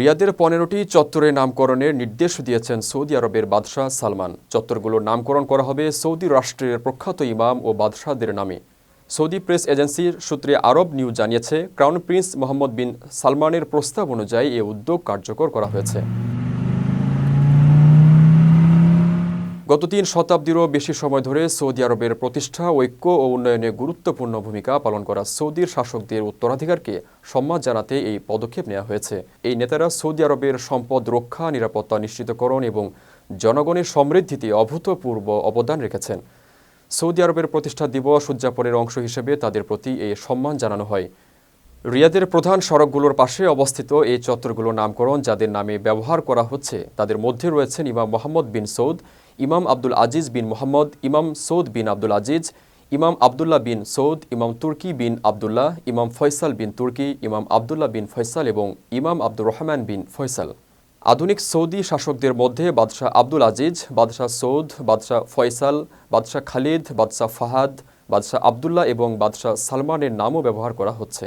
রিয়াদের পনেরোটি চত্বরের নামকরণের নির্দেশ দিয়েছেন সৌদি আরবের বাদশাহ সালমান। চত্বরগুলোর নামকরণ করা হবে সৌদি রাষ্ট্রের প্রখ্যাত ইমাম ও বাদশাহদের নামে। সৌদি প্রেস এজেন্সির সূত্রে আরব নিউজ জানিয়েছে, ক্রাউন প্রিন্স মোহাম্মদ বিন সালমানের প্রস্তাব অনুযায়ী এ উদ্যোগ কার্যকর করা হয়েছে। গত তিন শতাব্দীরও বেশি সময় ধরে সৌদি আরবের প্রতিষ্ঠা, ঐক্য ও উন্নয়নে গুরুত্বপূর্ণ ভূমিকা পালন করা সৌদির শাসকদের উত্তরাধিকারকে সম্মান জানাতে এই পদক্ষেপ নেওয়া হয়েছে। এই নেতারা সৌদি আরবের সম্পদ রক্ষা, নিরাপত্তা নিশ্চিতকরণ এবং জনগণের সমৃদ্ধিতে অভূতপূর্ব অবদান রেখেছেন। সৌদি আরবের প্রতিষ্ঠা দিবস উদযাপনের অংশ হিসেবে তাদের প্রতি এই সম্মান জানানো হয়। রিয়াদের প্রধান সড়কগুলোর পাশে অবস্থিত এই চত্বরগুলোর নামকরণ, যাদের নামে ব্যবহার করা হচ্ছে, তাদের মধ্যে রয়েছেন ইমাম মোহাম্মদ বিন সৌদ ইমাম আব্দুল আজিজ বিন মোহাম্মদ, ইমাম সৌদ বিন আব্দুল আজিজ, ইমাম আবদুল্লাহ বিন সৌদ, ইমাম তুর্কি বিন আবদুল্লাহ, ইমাম ফয়সাল বিন তুর্কি, ইমাম আবদুল্লাহ বিন ফয়সাল এবং ইমাম আব্দুর রহমান বিন ফয়সাল। আধুনিক সৌদি শাসকদের মধ্যে বাদশাহ আব্দুল আজিজ, বাদশাহ সৌদ, বাদশাহ ফয়সাল, বাদশাহ খালিদ, বাদশাহ ফাহাদ, বাদশাহ আবদুল্লাহ এবং বাদশাহ সালমানের নামও ব্যবহার করা হচ্ছে।